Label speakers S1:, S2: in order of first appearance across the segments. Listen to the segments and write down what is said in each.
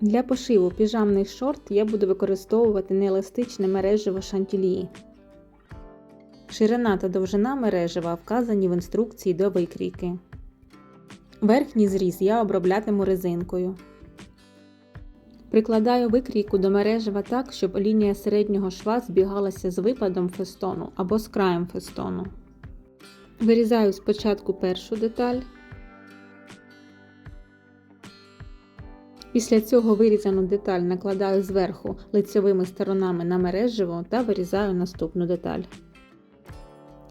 S1: Для пошиву піжамних шорт я буду використовувати нееластичне мережево шантілії. Ширина та довжина мережева вказані в інструкції до викрійки. Верхній зріз я оброблятиму резинкою. Прикладаю викрійку до мережева так, щоб лінія середнього шва збігалася з випадом фестону або з краєм фестону. Вирізаю спочатку першу деталь. Після цього вирізану деталь накладаю зверху лицьовими сторонами на мережево та вирізаю наступну деталь.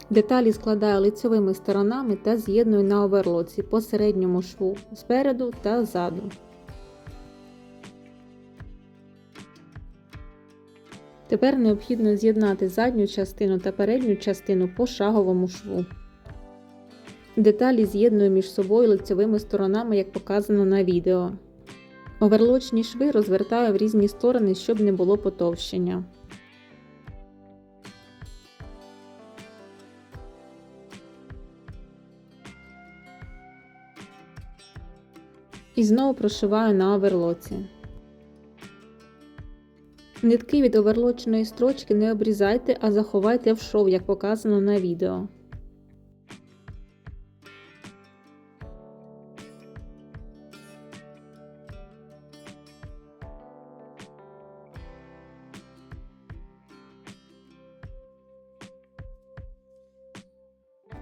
S1: Деталі складаю лицьовими сторонами та з'єдную на оверлоці по середньому шву спереду та ззаду. Тепер необхідно з'єднати задню частину та передню частину по шаговому шву. Деталі з'єдную між собою лицьовими сторонами, як показано на відео. Оверлочні шви розвертаю в різні сторони, щоб не було потовщення. І знову прошиваю на оверлоці. Нитки від оверлоченої строчки не обрізайте, а заховайте в шов, як показано на відео.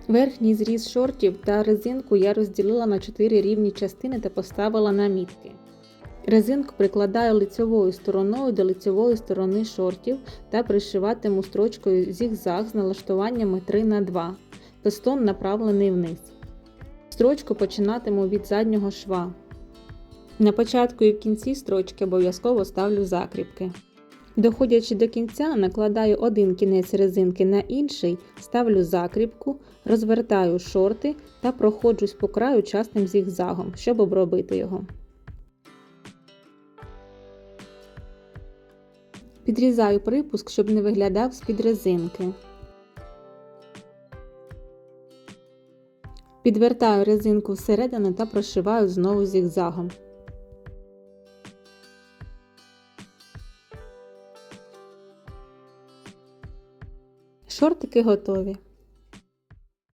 S1: Верхній зріз шортів та резинку я розділила на 4 рівні частини та поставила на мітки. Резинку прикладаю лицьовою стороною до лицьової сторони шортів та пришиватиму строчкою зігзаг з налаштуваннями 3х2. Пистон направлений вниз. Строчку починатиму від заднього шва. На початку і в кінці строчки обов'язково ставлю закріпки. Доходячи до кінця, накладаю один кінець резинки на інший, ставлю закріпку, розвертаю шорти та проходжусь по краю частим зігзагом, щоб обробити його. Підрізаю припуск, щоб не виглядав з-під резинки. Підвертаю резинку всередину та прошиваю знову зігзагом. Шортики готові.